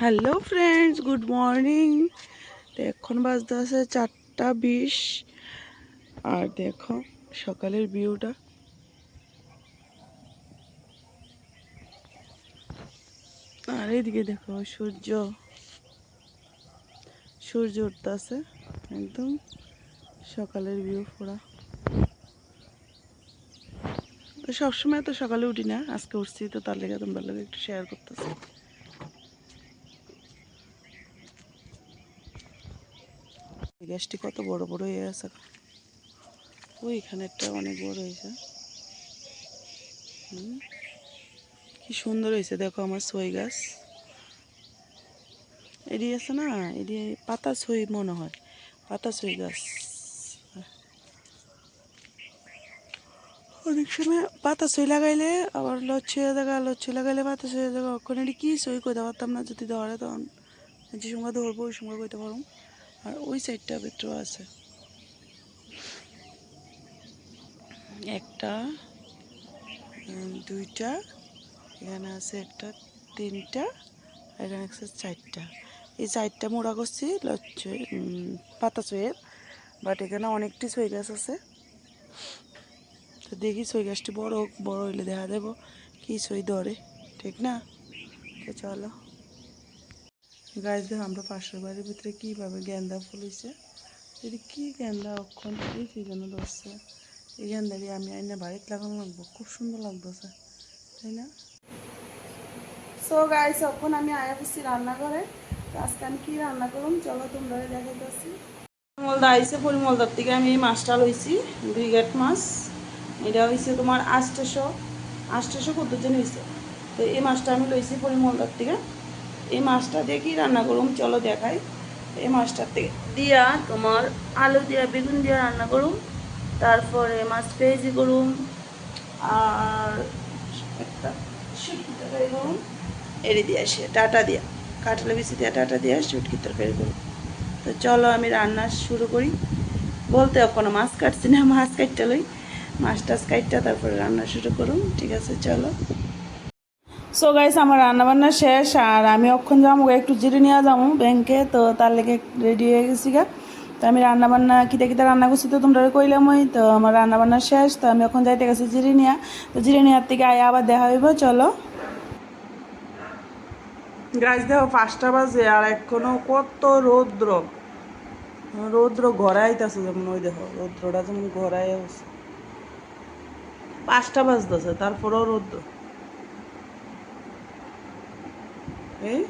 Hello friends, good morning. এখন বাজতে আছে চারটা বিশ। আর দেখো, সকালের ভিউটা। আর এইদিকে দেখো, সূর্য। সূর্য উঠতেছে, একদম। সকালের ভিউ পুরা। তো সবসময় তো সকালে উঠি না, আজকে উঠছি, তো তার লেগে তোমরা লোক একটু শেয়ার করতেছি। গাছটি কত বড় বড় হয়ে আছে। ওইখানে একটা অনেক বড় হয়েছে। কি সুন্দর হয়েছে, দেখো আমার সই গাছ। এটি আছে না এটি পাতা সই মনে হয়, পাতা সই গাছ। অনেক সময় পাতা সই লাগাইলে আবার লচ্ছি দেখা লচ্ছি লাগাইলে পাতা সই দেখা ওখানে এটি কি সই করতে পারতাম না, যদি ধরে তখন। যে সময় ধরবো, ওই সময় করতে পারব। আর ওই সাইডটা ভিতরেও আছে। একটা দুইটা, এখানে আছে একটা তিনটা এখানে আছে চারটা। এই চারটা মোড়া করছি পাতা চুয়ের বাট এখানে অনেকটি সই গাছ আছে। তো দেখি সই গাছটি বড় হোক, বড় হইলে দেখা দেবো, কি সই ধরে, ঠিক না? তো চলো। গাছ দেখো আমরা পাশের বাড়ির ভিতরে কীভাবে গেন্দা ফুল হয়েছে যদি কি গেন্দা অক্ষণ? এই কি যেন ধরছে। এই গেন্দাটি আমি আইনা বাড়িতে লাগানো লাগবো। খুব সুন্দর লাগতেছে, তাই না? সো গাইস এখন আমি আয়া বসছি রান্নাঘরে। আজকে আমি কি রান্না করুন চলো তোমরা দেখাইতেছি পরিমলদা আইসে পরিমলদার থেকে আমি এই মাছটা লইছি, দুই গেট মাছ। এটা হয়েছে তোমার আষ্টশো। আষ্টশো কতজন হয়েছে তো এই মাছটা আমি লইছি পরিমলদার থেকে। এই মাছটা কি রান্না করুম? চলো দেখাই। এই মাছটার থেকে দিয়া তোমার আলু দিয়া, বেগুন দিয়া রান্না করুম। তারপরে মাছ পেঁয়াজি করুম। আর একটা শুটকি তরকারি করুম। এড়ি দিয়ে আসে টাটা দিয়া কাটলে বেশি দিয়া ডাটা দিয়া শুটকি তরকারি করুম। তো চলো আমি রান্না শুরু করি। বলতে কোনো মাছ কাটছি না, মাছ কাটতে লই। মাছ টাছ কাটটা তারপরে রান্না শুরু করুন ঠিক আছে, চলো। সো গাইস আমার রান্না বান্না শেষ, আর আমি অক্ষণ যাব একটু জিরে নিয়ে যাব ব্যাংকে, তো তার লেগে রেডি হয়ে গেছি গা। তো আমি রান্না বান্না কিতা কিতা রান্না করছি তো তোমরা কইলাম ওই তো আমার রান্না বান্না শেষ, তো আমি এখন যাইতে গেছি জিরে নিয়া। তো জিরে নেওয়ার থেকে আয় আবার দেখা হইব, চলো। গাছ দেখো, পাঁচটা বাজে, আর এখনও কত রৌদ্র। রৌদ্র ঘরাইতেছে যেমন ওই দেখো, রৌদ্রটা যেমন ঘরাই আছে পাঁচটা বাজতেছে, তারপরেও রৌদ্র। এই?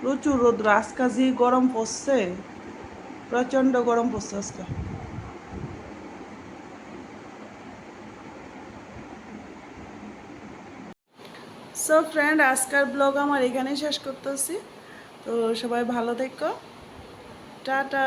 প্রচুর রোদ্র, আজকা যে গরম পড়ছে প্রচণ্ড গরম পড়ছে আজকা। সো ফ্রেন্ড আজকের ব্লগ আমার এখানেই শেষ করতেছি। তো সবাই ভালো থেকো। টাটা।